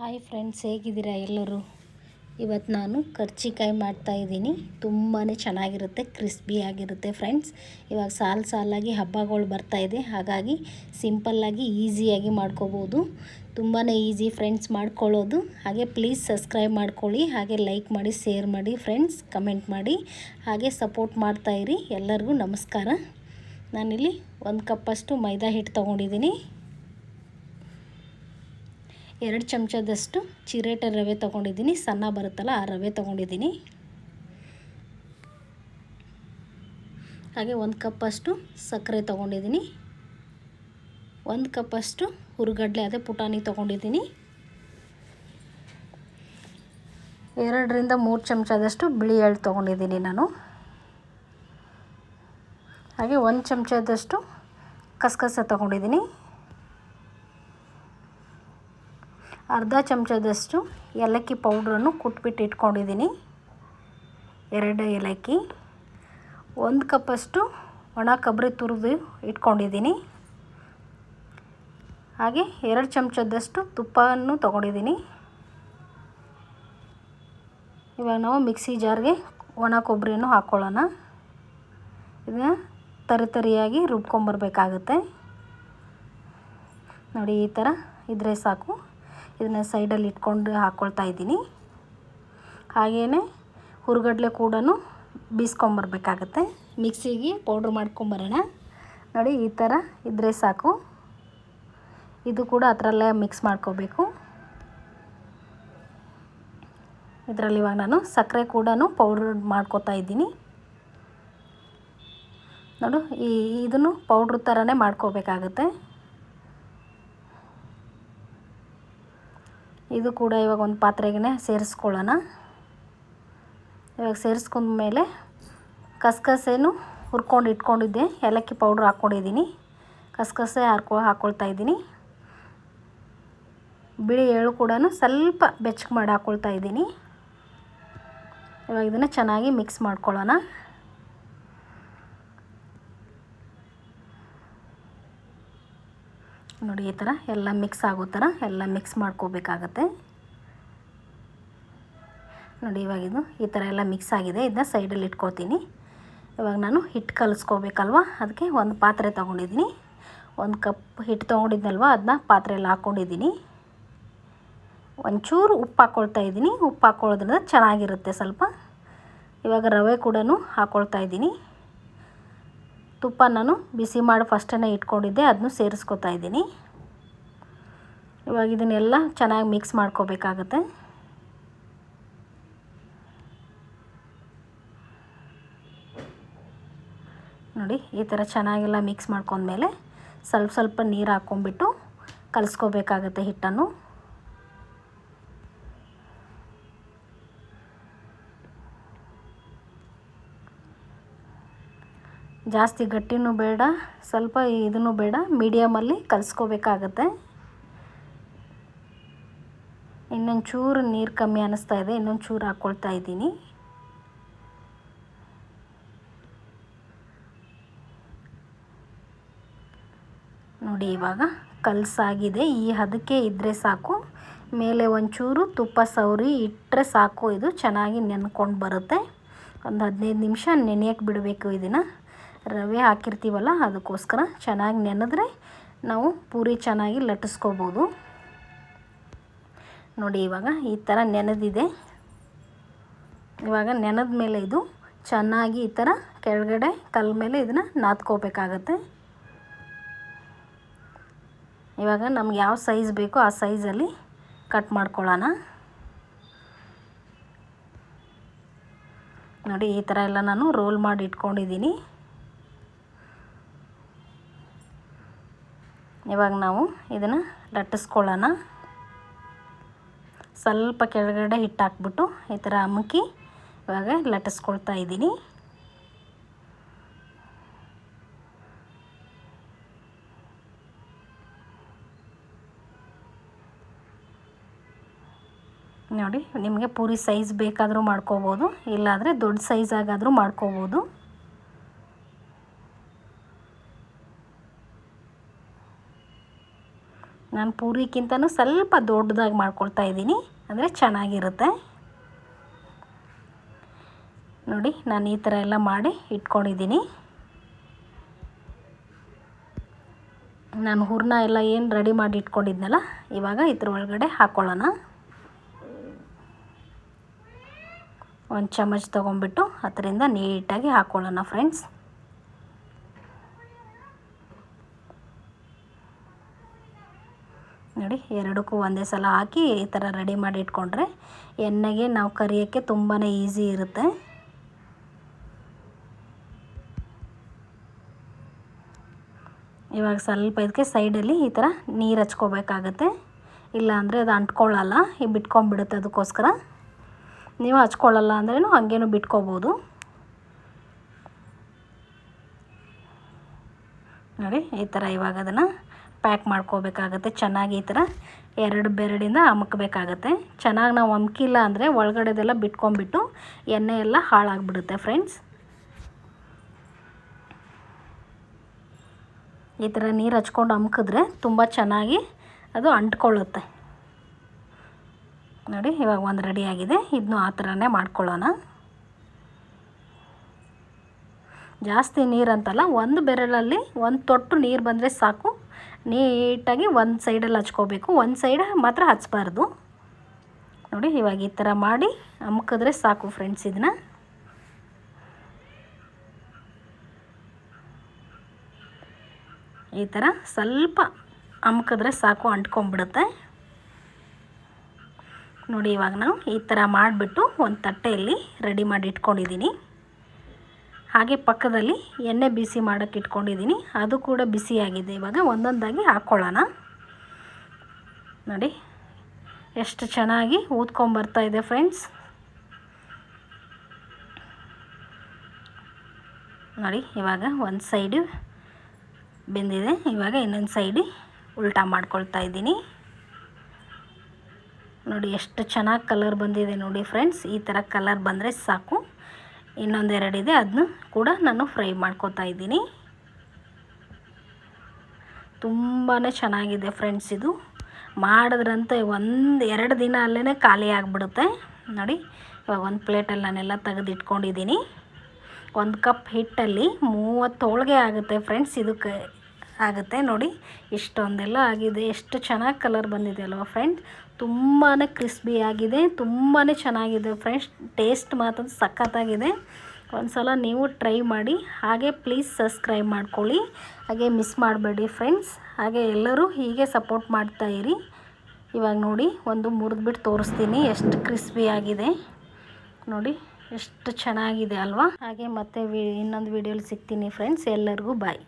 Hi friends ಹೇಗಿದ್ದೀರಾ ಎಲ್ಲರೂ? ಇವತ್ತು ನಾನು ಕರ್ಚಿಕಾಯಿ ಮಾಡ್ತಾಯಿದ್ದೀನಿ ತುಂಬಾ ಚೆನ್ನಾಗಿರುತ್ತೆ ಕ್ರಿಸ್ಪಿಯಾಗಿರುತ್ತೆ ಫ್ರೆಂಡ್ಸ್ ಇವಾಗ ಸಾಲು ಸಾಲಾಗಿ ಹಬ್ಬಗಳು ಬರ್ತಾಯಿದೆ ಹಾಗಾಗಿ ಸಿಂಪಲ್ಲಾಗಿ ಈಸಿಯಾಗಿ ಮಾಡ್ಕೋಬೋದು. ತುಂಬಾ ಈಸಿ ಫ್ರೆಂಡ್ಸ್ ಮಾಡ್ಕೊಳ್ಳೋದು. ಹಾಗೆ ಪ್ಲೀಸ್ ಸಬ್ಸ್ಕ್ರೈಬ್ ಮಾಡ್ಕೊಳ್ಳಿ. ಹಾಗೆ ಲೈಕ್ ಮಾಡಿ ಶೇರ್ ಮಾಡಿ ಫ್ರೆಂಡ್ಸ್ ಕಮೆಂಟ್ ಮಾಡಿ. ಹಾಗೆ ಸಪೋರ್ಟ್ ಮಾಡ್ತಾಯಿರಿ ಎಲ್ಲರಿಗೂ ನಮಸ್ಕಾರ. ನಾನಿಲ್ಲಿ ಒಂದು ಕಪ್ಪಷ್ಟು ಮೈದಾ ಹಿಟ್ಟು ತೊಗೊಂಡಿದ್ದೀನಿ. ಎರಡು ಚಮಚದಷ್ಟು ಚಿರೇಟ ರವೆ ತೊಗೊಂಡಿದ್ದೀನಿ. ಸಣ್ಣ ಬರುತ್ತಲ್ಲ ಆ ರವೆ ತೊಗೊಂಡಿದ್ದೀನಿ. ಹಾಗೆ ಒಂದು ಕಪ್ಪಷ್ಟು ಸಕ್ಕರೆ ತೊಗೊಂಡಿದ್ದೀನಿ. ಒಂದು ಕಪ್ಪಷ್ಟು ಹುರುಗಡ್ಲೆ, ಅದೇ ಪುಟಾಣಿ ತೊಗೊಂಡಿದ್ದೀನಿ. ಎರಡರಿಂದ ಮೂರು ಚಮಚದಷ್ಟು ಬಿಳಿ ಎಳ್ಳು ತೊಗೊಂಡಿದ್ದೀನಿ ನಾನು. ಹಾಗೆ ಒಂದು ಚಮಚದಷ್ಟು ಕಸಕಸ ತೊಗೊಂಡಿದ್ದೀನಿ. ಅರ್ಧ ಚಮಚದಷ್ಟು ಏಲಕ್ಕಿ ಪೌಡ್ರನ್ನು ಕುಟ್ಬಿಟ್ಟು ಇಟ್ಕೊಂಡಿದ್ದೀನಿ. ಎರಡು ಏಲಕ್ಕಿ, ಒಂದು ಕಪ್ಪಷ್ಟು ಒಣ ಕೊಬ್ಬರಿ ತುರಿದು ಇಟ್ಕೊಂಡಿದ್ದೀನಿ. ಹಾಗೆ ಎರಡು ಚಮಚದಷ್ಟು ತುಪ್ಪವನ್ನು ತೊಗೊಂಡಿದ್ದೀನಿ. ಇವಾಗ ನಾವು ಮಿಕ್ಸಿ ಜಾರ್ಗೆ ಒಣ ಕೊಬ್ಬರಿಯನ್ನು ಹಾಕ್ಕೊಳ್ಳೋಣ ಇದನ್ನ ತರಿತರಿಯಾಗಿ ರುಬ್ಕೊಂಬರ್ಬೇಕಾಗುತ್ತೆ. ನೋಡಿ, ಈ ಥರ ಇದ್ರೆ ಸಾಕು. ಇದನ್ನ ಸೈಡಲ್ಲಿ ಇಟ್ಕೊಂಡು ಹಾಕ್ಕೊಳ್ತಾ ಇದ್ದೀನಿ. ಹಾಗೆಯೇ ಹುರುಗಡ್ಲೆ ಕೂಡ ಬೀಸ್ಕೊಂಬರ್ಬೇಕಾಗತ್ತೆ. ಮಿಕ್ಸಿಗೆ ಪೌಡ್ರ್ ಮಾಡ್ಕೊಂಬರೋಣ. ನೋಡಿ, ಈ ಥರ ಇದ್ದರೆ ಸಾಕು. ಇದು ಕೂಡ ಅದರಲ್ಲೇ ಮಿಕ್ಸ್ ಮಾಡ್ಕೋಬೇಕು. ಇದರಲ್ಲಿ ಇವಾಗ ನಾನು ಸಕ್ಕರೆ ಕೂಡ ಪೌಡ್ರ್ ಮಾಡ್ಕೋತಾ ಇದ್ದೀನಿ. ನೋಡು, ಈ ಇದನ್ನು ಪೌಡ್ರ್ ಥರನೇ ಮಾಡ್ಕೋಬೇಕಾಗುತ್ತೆ. ಇದು ಕೂಡ ಇವಾಗ ಒಂದು ಪಾತ್ರೆಗೆ ಸೇರಿಸ್ಕೊಳ್ಳೋಣ. ಇವಾಗ ಸೇರಿಸ್ಕೊಂಡ್ಮೇಲೆ ಕಸಕಸೇನು ಹುರ್ಕೊಂಡು ಇಟ್ಕೊಂಡಿದ್ದೆ. ಏಲಕ್ಕಿ ಪೌಡ್ರ್ ಹಾಕ್ಕೊಂಡಿದ್ದೀನಿ. ಕಸಕಸೆ ಹಾಕೊ ಹಾಕ್ಕೊಳ್ತಾ ಇದ್ದೀನಿ. ಬಿಳಿ ಎಳು ಕೂಡ ಸ್ವಲ್ಪ ಬೆಚ್ಚಗೆ ಮಾಡಿ ಹಾಕ್ಕೊಳ್ತಾ ಇದ್ದೀನಿ. ಇವಾಗ ಇದನ್ನು ಚೆನ್ನಾಗಿ ಮಿಕ್ಸ್ ಮಾಡ್ಕೊಳ್ಳೋಣ. ನೋಡಿ ಈ ಥರ ಎಲ್ಲ ಮಿಕ್ಸ್ ಆಗೋ ಥರ ಎಲ್ಲ ಮಿಕ್ಸ್ ಮಾಡ್ಕೋಬೇಕಾಗತ್ತೆ. ನೋಡಿ ಇವಾಗ ಇದು ಈ ಥರ ಎಲ್ಲ ಮಿಕ್ಸ್ ಆಗಿದೆ. ಇದನ್ನ ಸೈಡಲ್ಲಿ ಇಟ್ಕೊತೀನಿ ಇವಾಗ ನಾನು ಹಿಟ್ಟು ಕಲಿಸ್ಕೋಬೇಕಲ್ವ? ಅದಕ್ಕೆ ಒಂದು ಪಾತ್ರೆ ತೊಗೊಂಡಿದ್ದೀನಿ. ಒಂದು ಕಪ್ ಹಿಟ್ಟು ತೊಗೊಂಡಿದ್ನಲ್ವ? ಅದನ್ನ ಪಾತ್ರೆಯಲ್ಲಿ ಹಾಕ್ಕೊಂಡಿದ್ದೀನಿ ಒಂಚೂರು ಉಪ್ಪು ಹಾಕ್ಕೊಳ್ತಾ ಇದ್ದೀನಿ. ಉಪ್ಪು ಹಾಕ್ಕೊಳ್ಳೋದ್ರಿಂದ ಚೆನ್ನಾಗಿರುತ್ತೆ ಸ್ವಲ್ಪ. ಇವಾಗ ರವೆ ಕೂಡ ಹಾಕ್ಕೊಳ್ತಾ ಇದ್ದೀನಿ. ತುಪ್ಪ ನಾನು ಬಿಸಿ ಮಾಡಿ ಫಸ್ಟೇ ಇಟ್ಕೊಂಡಿದ್ದೆ. ಅದನ್ನು ಸೇರಿಸ್ಕೊತಾ ಇದ್ದೀನಿ. ಇವಾಗ ಇದನ್ನೆಲ್ಲ ಚೆನ್ನಾಗಿ ಮಿಕ್ಸ್ ಮಾಡ್ಕೋಬೇಕಾಗತ್ತೆ. ನೋಡಿ, ಈ ಥರ ಚೆನ್ನಾಗೆಲ್ಲ ಮಿಕ್ಸ್ ಮಾಡ್ಕೊಂಡ್ಮೇಲೆ ಸ್ವಲ್ಪ ಸ್ವಲ್ಪ ನೀರು ಹಾಕ್ಕೊಂಬಿಟ್ಟು ಕಲಿಸ್ಕೋಬೇಕಾಗತ್ತೆ ಹಿಟ್ಟನ್ನು. ಜಾಸ್ತಿ ಗಟ್ಟಿನೂ ಬೇಡ, ಸ್ವಲ್ಪ ಇದನ್ನು ಬೇಡ ಮೀಡಿಯಮಲ್ಲಿ ಕಲಿಸ್ಕೋಬೇಕಾಗತ್ತೆ. ಇನ್ನೊಂದು ಚೂರು ನೀರು ಕಮ್ಮಿ ಅನ್ನಿಸ್ತಾ ಇದೆ ಇನ್ನೊಂದು ಚೂರು ಹಾಕ್ಕೊಳ್ತಾ ಇದ್ದೀನಿ. ನೋಡಿ ಇವಾಗ ಕಲಸಾಗಿದೆ, ಈ ಹದಕ್ಕೆ ಇದ್ದರೆ ಸಾಕು. ಮೇಲೆ ಒಂಚೂರು ತುಪ್ಪ ಸವರಿ ಇಟ್ಟರೆ ಸಾಕು, ಇದು ಚೆನ್ನಾಗಿ ನೆನ್ಕೊಂಡು ಬರುತ್ತೆ. ಒಂದು ಹದಿನೈದು ನಿಮಿಷ ನೆನೆಯೋಕ್ಕೆ ಬಿಡಬೇಕು ಇದನ್ನು. ರವೆ ಹಾಕಿರ್ತೀವಲ್ಲ, ಅದಕ್ಕೋಸ್ಕರ ಚೆನ್ನಾಗಿ ನೆನೆದ್ರೆ ನಾವು ಪೂರಿ ಚೆನ್ನಾಗಿ ಲಟ್ಟಿಸ್ಕೋಬೋದು. ನೋಡಿ, ಇವಾಗ ಈ ಥರ ನೆನೆದಿದೆ. ಇವಾಗ ನೆನೆದ ಮೇಲೆ ಇದು ಚೆನ್ನಾಗಿ ಈ ಥರ ಕೆಳಗಡೆ ಕಲ್ಲ ಮೇಲೆ ಇದನ್ನು ನಾದ್ಕೋಬೇಕಾಗತ್ತೆ. ಇವಾಗ ನಮ್ಗೆ ಯಾವ ಸೈಜ್ ಬೇಕೋ ಆ ಸೈಜಲ್ಲಿ ಕಟ್ ಮಾಡ್ಕೊಳ್ಳೋಣ. ನೋಡಿ, ಈ ಥರ ಎಲ್ಲ ನಾನು ರೋಲ್ ಮಾಡಿ ಇಟ್ಕೊಂಡಿದ್ದೀನಿ. ಇವಾಗ ನಾವು ಇದನ್ನು ಲಟ್ಟಿಸ್ಕೊಳ್ಳೋಣ. ಸ್ವಲ್ಪ ಕೆಳಗಡೆ ಹಿಟ್ಟು ಹಾಕ್ಬಿಟ್ಟು ಈ ಥರ ಅಮುಕಿ ಇವಾಗ ಲಟ್ಟಿಸ್ಕೊಳ್ತಾ ಇದ್ದೀನಿ. ನೋಡಿ, ನಿಮಗೆ ಪೂರಿ ಸೈಜ್ ಬೇಕಾದರೂ ಮಾಡ್ಕೋಬೋದು, ಇಲ್ಲಾಂದರೆ ದೊಡ್ಡ ಸೈಜಾಗಾದರೂ ಮಾಡ್ಕೋಬೋದು. ನಾನು ಪೂರಿಗಿಂತನೂ ಸ್ವಲ್ಪ ದೊಡ್ಡದಾಗಿ ಮಾಡ್ಕೊಳ್ತಾ ಇದ್ದೀನಿ. ಅಂದರೆ ಚೆನ್ನಾಗಿರುತ್ತೆ. ನೋಡಿ, ನಾನು ಈ ಥರ ಎಲ್ಲ ಮಾಡಿ ಇಟ್ಕೊಂಡಿದ್ದೀನಿ. ನಾನು ಹೂರ್ಣ ಎಲ್ಲ ಏನು ರೆಡಿ ಮಾಡಿ ಇಟ್ಕೊಂಡಿದ್ನಲ್ಲ, ಇವಾಗ ಇದ್ರ ಒಳಗಡೆ ಹಾಕ್ಕೊಳ್ಳೋಣ ಒಂದು ಚಮಚ ತೊಗೊಂಬಿಟ್ಟು ಅದರಿಂದ ನೀಟಾಗಿ ಹಾಕ್ಕೊಳ್ಳೋಣ ಫ್ರೆಂಡ್ಸ್ ನೋಡಿ, ಎರಡಕ್ಕೂ ಒಂದೇ ಸಲ ಹಾಕಿ ಈ ಥರ ರೆಡಿ ಮಾಡಿ ಇಟ್ಕೊಂಡ್ರೆ ಎಣ್ಣೆಗೆ ನಾವು ಕರಿಯೋಕ್ಕೆ ತುಂಬಾ ಈಸಿ ಇರುತ್ತೆ. ಇವಾಗ ಸ್ವಲ್ಪ ಇದಕ್ಕೆ ಸೈಡಲ್ಲಿ ಈ ಥರ ನೀರು ಹಚ್ಕೋಬೇಕಾಗತ್ತೆ. ಇಲ್ಲಾಂದರೆ ಅದು ಅಂಟ್ಕೊಳ್ಳಲ್ಲ, ಈ ಬಿಟ್ಕೊಂಡ್ಬಿಡುತ್ತೆ ಅದಕ್ಕೋಸ್ಕರ. ನೀವು ಹಚ್ಕೊಳ್ಳಲ್ಲ ಅಂದ್ರೂ ಹಾಗೇನು ಬಿಟ್ಕೋಬೋದು. ನೋಡಿ, ಈ ಥರ ಇವಾಗ ಅದನ್ನು ಪ್ಯಾಕ್ ಮಾಡ್ಕೋಬೇಕಾಗತ್ತೆ. ಚೆನ್ನಾಗಿ ಈ ಥರ ಎರಡು ಬೆರಳಿಂದ ಅಮಕಬೇಕಾಗತ್ತೆ. ಚೆನ್ನಾಗಿ ನಾವು ಅಮ್ಕಿಲ್ಲ ಅಂದರೆ ಒಳಗಡೆದೆಲ್ಲ ಬಿಟ್ಕೊಂಡ್ಬಿಟ್ಟು ಎಣ್ಣೆ ಎಲ್ಲ ಹಾಳಾಗ್ಬಿಡುತ್ತೆ ಫ್ರೆಂಡ್ಸ್. ಈ ಥರ ನೀರು ಹಚ್ಕೊಂಡು ಅಮ್ಕಿದ್ರೆ ತುಂಬ ಚೆನ್ನಾಗಿ ಅದು ಅಂಟ್ಕೊಳ್ಳುತ್ತೆ. ನೋಡಿ ಇವಾಗ ಒಂದು ರೆಡಿಯಾಗಿದೆ ಇದನ್ನು ಆ ಥರನೇ ಮಾಡ್ಕೊಳ್ಳೋಣ. ಜಾಸ್ತಿ ನೀರಂತಲ್ಲ, ಒಂದು ಬೆರಳಲ್ಲಿ ಒಂದು ತೊಟ್ಟು ನೀರು ಬಂದರೆ ಸಾಕು. ನೀಟಾಗಿ ಒಂದು ಸೈಡಲ್ಲಿ ಹಚ್ಕೋಬೇಕು. ಒಂದು ಸೈಡ್ ಮಾತ್ರ ಹಚ್ಬಾರ್ದು. ನೋಡಿ, ಇವಾಗ ಈ ಥರ ಮಾಡಿ ಅಮ್ಕಿದ್ರೆ ಸಾಕು ಫ್ರೆಂಡ್ಸ್ ಇದನ್ನ ಈ ಥರ ಸ್ವಲ್ಪ ಅಮ್ಕಿದ್ರೆ ಸಾಕು ಅಂಟ್ಕೊಂಡ್ಬಿಡುತ್ತೆ. ನೋಡಿ, ಇವಾಗ ನಾವು ಈ ಥರ ಮಾಡಿಬಿಟ್ಟು ಒಂದು ತಟ್ಟೆಯಲ್ಲಿ ರೆಡಿ ಮಾಡಿ ಇಟ್ಕೊಂಡಿದ್ದೀನಿ. ಹಾಗೆ ಪಕ್ಕದಲ್ಲಿ ಎಣ್ಣೆ ಬಿಸಿ ಮಾಡೋಕ್ಕೆ ಇಟ್ಕೊಂಡಿದ್ದೀನಿ. ಅದು ಕೂಡ ಬಿಸಿಯಾಗಿದೆ. ಇವಾಗ ಒಂದೊಂದಾಗಿ ಹಾಕ್ಕೊಳ್ಳೋಣ ನೋಡಿ, ಎಷ್ಟು ಚೆನ್ನಾಗಿ ಊದ್ಕೊಂಬರ್ತಾ ಇದೆ ಫ್ರೆಂಡ್ಸ್. ನೋಡಿ, ಇವಾಗ ಒಂದು ಸೈಡು ಬೆಂದಿದೆ. ಇವಾಗ ಇನ್ನೊಂದು ಸೈಡಿ ಉಲ್ಟಾ ಮಾಡ್ಕೊಳ್ತಾ ಇದ್ದೀನಿ. ನೋಡಿ, ಎಷ್ಟು ಚೆನ್ನಾಗಿ ಕಲರ್ ಬಂದಿದೆ ನೋಡಿ ಫ್ರೆಂಡ್ಸ್. ಈ ಥರ ಕಲರ್ ಬಂದರೆ ಸಾಕು. ಇನ್ನೊಂದೆರಡಿದೆ ಅದನ್ನು ಕೂಡ ನಾನು ಫ್ರೈ ಮಾಡ್ಕೋತಾ ಇದ್ದೀನಿ. ತುಂಬಾ ಚೆನ್ನಾಗಿದೆ ಫ್ರೆಂಡ್ಸ್ ಇದು. ಮಾಡಿದ್ರಂತೆ ಒಂದು ಎರಡು ದಿನ ಅಲ್ಲೇ ಖಾಲಿ ಆಗಿಬಿಡುತ್ತೆ. ನೋಡಿ, ಇವಾಗ ಒಂದು ಪ್ಲೇಟಲ್ಲಿ ನಾನೆಲ್ಲ ತೆಗೆದಿಟ್ಕೊಂಡಿದ್ದೀನಿ. ಒಂದು ಕಪ್ ಹಿಟ್ಟಲ್ಲಿ ಮೂವತ್ತು ಹೋಳಿಗೆ ಆಗುತ್ತೆ ಫ್ರೆಂಡ್ಸ್ ಇದಕ್ಕೆ ಆಗುತ್ತೆ. ನೋಡಿ ಇಷ್ಟೊಂದೆಲ್ಲ ಆಗಿದೆ. ಎಷ್ಟು ಚೆನ್ನಾಗಿ ಕಲರ್ ಬಂದಿದೆ ಅಲ್ವಾ ಫ್ರೆಂಡ್ಸ್ ತುಂಬಾ ಕ್ರಿಸ್ಪಿ ಆಗಿದೆ. ತುಂಬಾ ಚೆನ್ನಾಗಿದೆ ಫ್ರೆಂಡ್ಸ್ ಟೇಸ್ಟ್ ಮಾತ್ರ ಸಖತ್ತಾಗಿದೆ. ಒಂದು ಸಲ ನೀವು ಟ್ರೈ ಮಾಡಿ. ಹಾಗೆ ಪ್ಲೀಸ್ ಸಬ್ಸ್ಕ್ರೈಬ್ ಮಾಡ್ಕೊಳ್ಳಿ. ಹಾಗೆ ಮಿಸ್ ಮಾಡಬೇಡಿ ಫ್ರೆಂಡ್ಸ್ ಹಾಗೆ ಎಲ್ಲರೂ ಹೀಗೆ ಸಪೋರ್ಟ್ ಮಾಡ್ತಾ ಇರಿ. ಇವಾಗ ನೋಡಿ, ಒಂದು ಮುರಿದ್ಬಿಟ್ಟು ತೋರಿಸ್ತೀನಿ. ಎಷ್ಟು ಕ್ರಿಸ್ಪಿ ಆಗಿದೆ. ನೋಡಿ, ಎಷ್ಟು ಚೆನ್ನಾಗಿದೆ ಅಲ್ವಾ. ಹಾಗೆ ಮತ್ತೆ ಇನ್ನೊಂದು ವೀಡಿಯೋಲಿ ಸಿಗ್ತೀನಿ ಫ್ರೆಂಡ್ಸ್ ಎಲ್ಲರಿಗೂ ಬಾಯ್